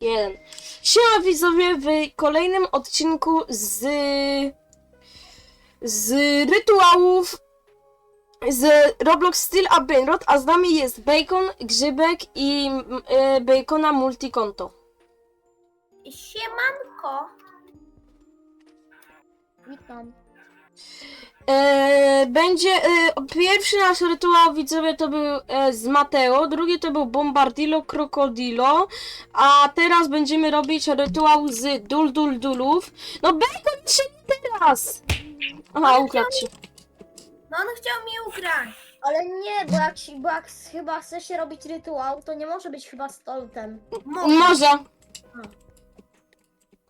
Jeden. Siema widzowie w kolejnym odcinku z z rytuałów z Roblox Steel a Brainrot, a z nami jest Bacon, Grzybek i e, Bacona Multikonto. Siemanko. Witam. E, będzie e, pierwszy nasz rytuał widzowie to był e, z Mateo, drugi to był Bombardilo Crocodilo, a teraz będziemy robić rytuał z Dul Dul Dulów. No Bacon jeszcze nie teraz! Aha, ukradł ci. No on chciał mnie ukraść. Ale nie, bo jak, się- bo jak chyba chce się robić rytuał, to nie może być chyba stoltem. Może. Może.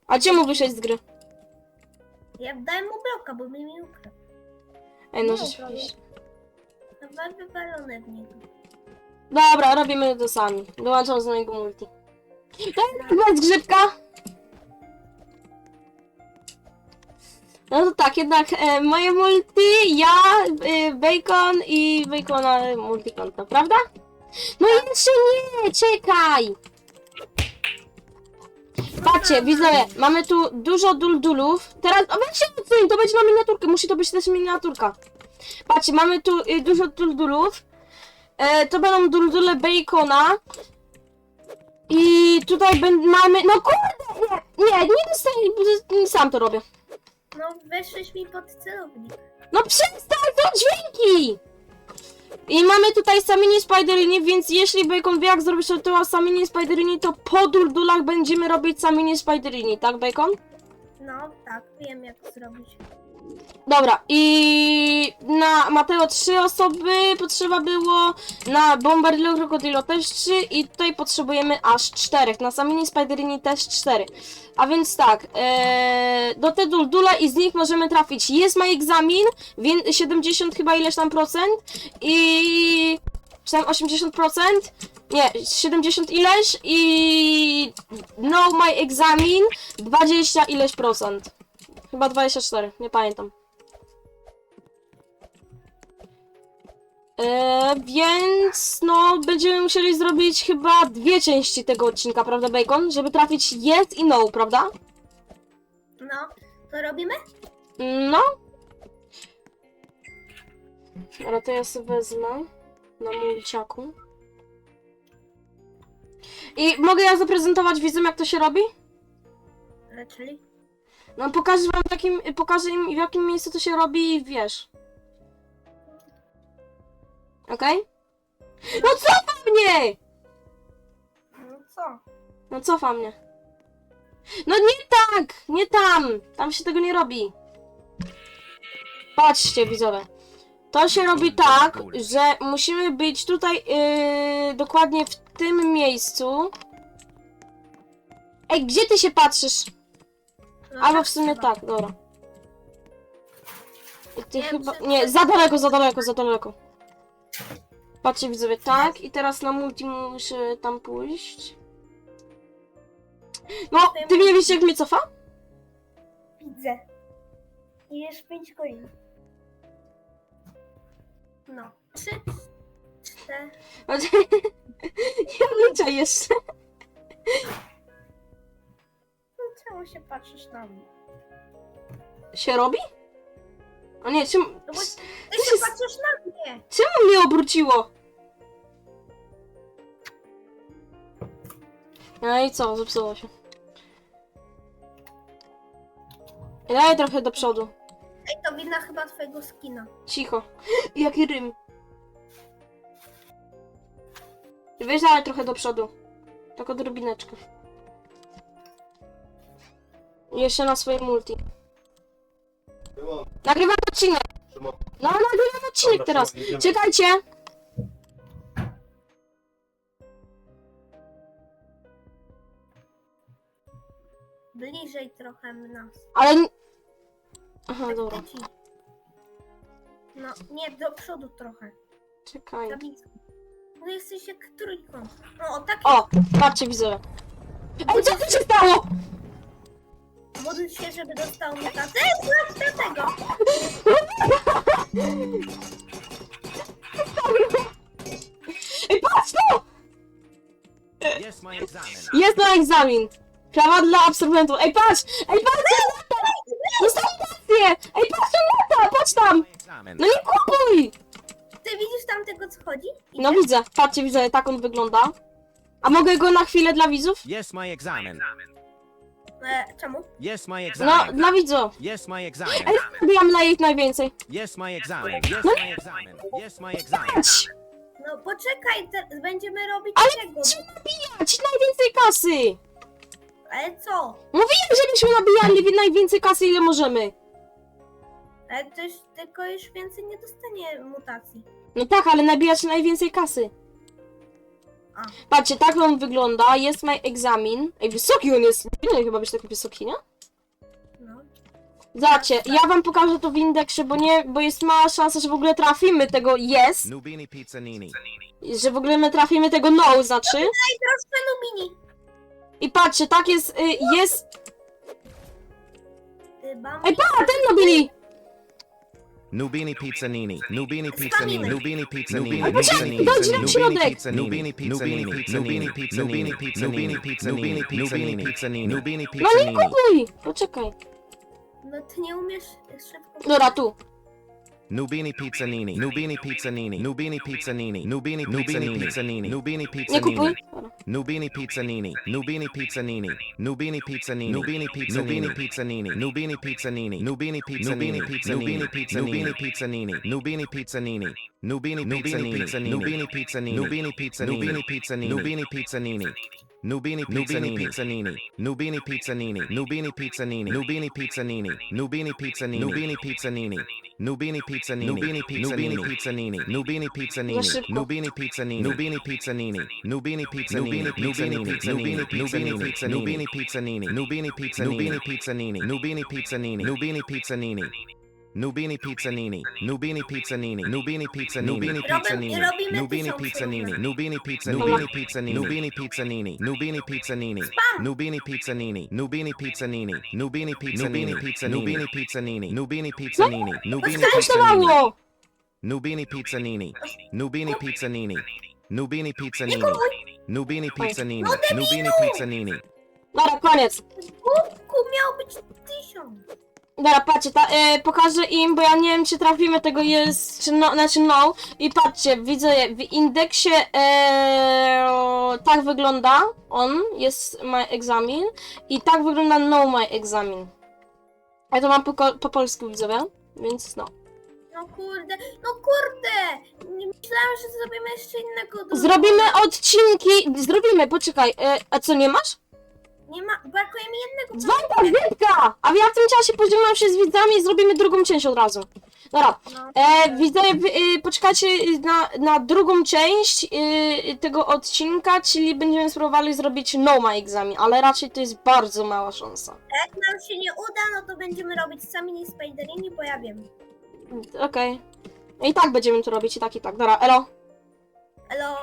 A czemu wyszedł z gry? Ja dałem mu bloka, bo mi mi ukradł. Ej, no Nie, rzeczywiście. Chyba wywalone w niego. Dobra, robimy to sami. Dołączam z mojego multi. Dobra, bez grzybka. No to tak, jednak e, moje multi, ja, e, Bacon i Bacona multikonto, prawda? No jeszcze nie, czekaj! Patrzcie, widzowie, mamy tu dużo duldulów. Teraz, o się odsuń, to będzie na miniaturkę, musi to być też miniaturka. Patrzcie, mamy tu y, dużo duldulów. E, to będą duldule bacona. I tutaj ben, mamy. No kurde! Nie, nie, nie dostaję. bo Sam to robię. No weszłeś mi pod celownik. No przestań to dźwięki! I mamy tutaj Samini Spiderini, więc jeśli Bacon wie jak zrobić rytuał Samini Spiderini, to po duldulach będziemy robić Samini Spiderini, tak Bacon? No tak, wiem jak to zrobić. Dobra, i na Mateo trzy osoby potrzeba było, na Bombardilo Crocodilo też trzy i tutaj potrzebujemy aż czterech, na Samini Spiderini też cztery. A więc tak, ee, do te duldule i z nich możemy trafić. Jest ma egzamin, więc 70 chyba ileś tam procent i... czy tam 80%? Nie, 70 ileś i... No my egzamin 20 ileś procent. Chyba 24, nie pamiętam. E, więc no będziemy musieli zrobić chyba dwie części tego odcinka, prawda Bacon? Żeby trafić yes i no, prawda? No, to robimy? No. Ale to ja sobie wezmę na mulciaku. I mogę ja zaprezentować widzom jak to się robi? Ale czyli? No pokażę wam w jakim, pokażę im w jakim miejscu to się robi i wiesz. Okej? No cofa mnie! No co? No cofa mnie. No nie tak! Nie tam! Tam się tego nie robi. Patrzcie widzowie. To się robi tak, że musimy być tutaj yy, dokładnie w tym miejscu. Ej, gdzie ty się patrzysz? No, Albo tak w sumie trzeba. tak, dobra. I ty Nie, chyba. Nie, za daleko, za daleko, za daleko. Patrzcie widzowie, tak, i teraz na multi muszę tam pójść. No, ty nie wiesz jak mnie cofa? Widzę. I jest 5 godzin. No. Trzy, cztery. Ja liczę jeszcze. Na mnie? Się robi? A nie, czym, No bo ty się się- patrzysz na mnie. czemu mnie obróciło? No i co, zepsuło się. Daj trochę do przodu. Ej, to wina chyba twojego skina. Cicho. Jaki rym. Weź dalej trochę do przodu. Tak odrobineczkę. Jeszcze na swoje multi. Nagrywam odcinek. Szymon, No, nagrywam odcinek dobra, teraz. Szymon, idziemy. Czekajcie. Bliżej trochę nas. Ale... n- Aha, dobra. Leci. No, nie, do przodu trochę. Czekaj. Za blisko. No jesteś jak trójkąt. No, o tak. O, patrzcie widzowie. Ej, co tu się stało? Modl się, żeby dostał mutację. Ej, na tego. Ej, patrz to! Jest my examen. Jest na egzamin. Prawa dla absolwentów. Ej, patrz! Ej, patrz! on lata! Dostałem rację! Ej, patrz, on lata! Patrz tam! No nie kupuj! Ty widzisz tam tego, co chodzi? No widzę, patrzcie, widzę, tak on wygląda. A mogę go na chwilę dla widzów? Yes, my examen. E, czemu? Yes, my No, examen. dla widzów. Yes, my examen. Ej, wbijam na ich najwięcej. Yes, my examen. Yes, my examen. Yes, my examen. Patrz! No poczekaj, te, będziemy robić Ale tego. ci nabijać najwięcej kasy! Ale co? Mówiłem, żebyśmy nabijali najwięcej kasy, ile możemy. Ale ktoś tylko już więcej nie dostanie mutacji. No tak, ale nabijać najwięcej kasy. Patrzcie, tak on wygląda, jest my egzamin. Ej, wysoki on jest. Nie chyba być taki wysoki, nie? No. Zobaczcie, ja wam pokażę to w indeksie, bo nie, bo jest mała szansa, że w ogóle trafimy tego yes, Nubini pizza nini. że w ogóle my trafimy tego no, znaczy. Troszkę Lumini. I patrzcie, tak jest, y, jest... Ej, pa, ten nabili! Nubini pizza nini. Nubini pizza Spamimy. nini. Nubini pizza nini. Ale poczekaj, dojdzie nam środek. pizza nini. Nubini pizza nini. Nubini pizza nini. Nubini pizza nini. Nubini pizza nini. Nubini No pizza nie nini. kupuj! Poczekaj. No ty nie umiesz szybko. Dobra, tu. Nubini pizza nini. Nubini pizza nini. Nubini pizza nini. Nubini pizza nini. Nubini pizza Nie nini. kupuj. Dobra. Nubini pizza nini. Nubini pizza nini. Nubini pizza nini. Nubini pizza nini. Nubini pizza nini. Nubini pizza nini. Nubini pizza nini. Nubini pizza nini. Nubini pizza nini. Nubini pizza nini. Nubini pizza nini. Nubini pizza nini. Nubini pizza nini. Nubini pizza nini. Nubini pizza nini. Nubini pizza nini. Nubini pizza nini. Nubini Pizzanini, Pizzanini, Nubini Pizzanini, Nubini Pizzanini, Nubini Pizzanini, Nubini Pizzanini, Nubini Pizzanini, Nubini Pizzanini, Nubini Pizzanini, Pizzanini, Nubini Pizzanini, Nubini Pizzanini, Nubini Pizzanini, Nubini Pizzanini, Nubini Pizzanini, Nubini Pizzanini, Nubini Pizzanini, Nubini Pizzanini, Nubini Pizzanini, Nubini Pizzanini, Nubini Pizzanini, Nubini Pizzanini, Nubini Pizzanini, Nubini Pizza, Nubini Pizzanini, Nubini Pizzanini, Nubini Pizza, Nubini Pizzanini, Nubini Pizzanini, Nubini Pizzanini, Nubini Pizzanini, Nubini Pizzanini, Nubini Pizzanini, Pizza, Nubini Pizzanini, Nubini Pizzanini, Nubini Pizzanini, Nubini Pizzanini, Nubini Pizzanini, Nubini Pizzanini, Nubini Pizzanini, Nubini Pizzanini. Nubini koniec. Główku miał być tysiąc. Dobra, patrzcie, ta, e, pokażę im, bo ja nie wiem, czy trafimy tego jest, czy no, znaczy no. I patrzcie, widzę w indeksie, e, tak wygląda on, jest my egzamin. I tak wygląda no my egzamin. Ja to mam po, po polsku widzowie, więc no. No kurde, no kurde! Nie myślałam, że zrobimy jeszcze innego. Zrobimy odcinki, zrobimy, poczekaj, e, a co, nie masz? Nie ma, brakuje mi jednego. Dzwonka, Witka! A ja w tym czasie podzielam się z widzami i zrobimy drugą część od razu. Dobra, No, E, widzowie, wy, y, poczekajcie na, na drugą część y, tego odcinka, czyli będziemy spróbowali zrobić no my egzamin, ale raczej to jest bardzo mała szansa. jak nam się nie uda, no to będziemy robić sami nie Spiderini, bo ja wiem. Okej. I tak będziemy to robić, i tak, i tak. Dobra, elo. Elo,